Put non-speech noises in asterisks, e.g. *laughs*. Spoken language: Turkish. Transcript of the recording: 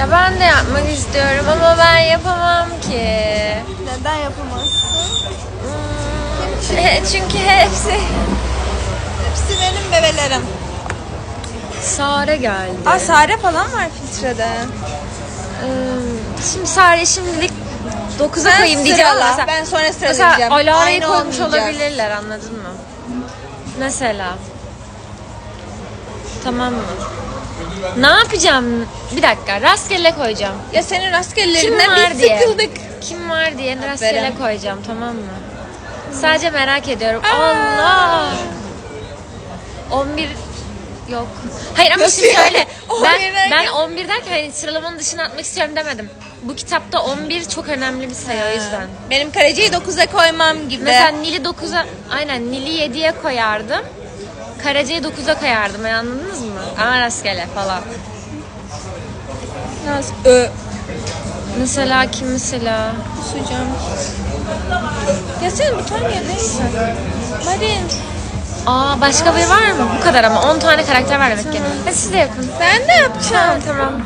Ya ben de yapmak istiyorum ama ben yapamam ki. Neden yapamazsın? E, Çünkü hepsi Hepsi benim bebelerim. Sare geldi. Aa Sare falan var filtrede. Hmm, Şimdi Sare şimdilik 9'a Sen koyayım diyeceğim. sırala, Mesela, Ben sonra mesela sıralayacağım. Alara'yı Aynı koymuş olmayacak. olabilirler anladın mı? Mesela. Tamam mı? Ne yapacağım? Bir dakika rastgele koyacağım. Ya senin Kim rastgelelerinden var bir diye. sıkıldık. Kim var diye rastgele koyacağım tamam mı? Sadece merak ediyorum. Allah! 11 yok. Hayır ama Nasıl şimdi yani? şöyle. *laughs* 11 Ben, derken? ben 11 derken hani sıralamanın dışına atmak istiyorum demedim. Bu kitapta 11 çok önemli bir sayı o yüzden. Benim kareceyi 9'a koymam gibi. Mesela Nil'i 9'a aynen Nil'i 7'ye koyardım. Karaca'yı 9'a koyardım. Yani anladınız mı? Ama rastgele falan. Nasıl? Ö. Mesela kim mesela? Kusacağım. Ya sen bir tane neyse. Marin. Aa başka biri var mı? Bu kadar ama 10 tane karakter var demek ki. Hadi siz de yapın. Ben de yapacağım. Tamam tamam.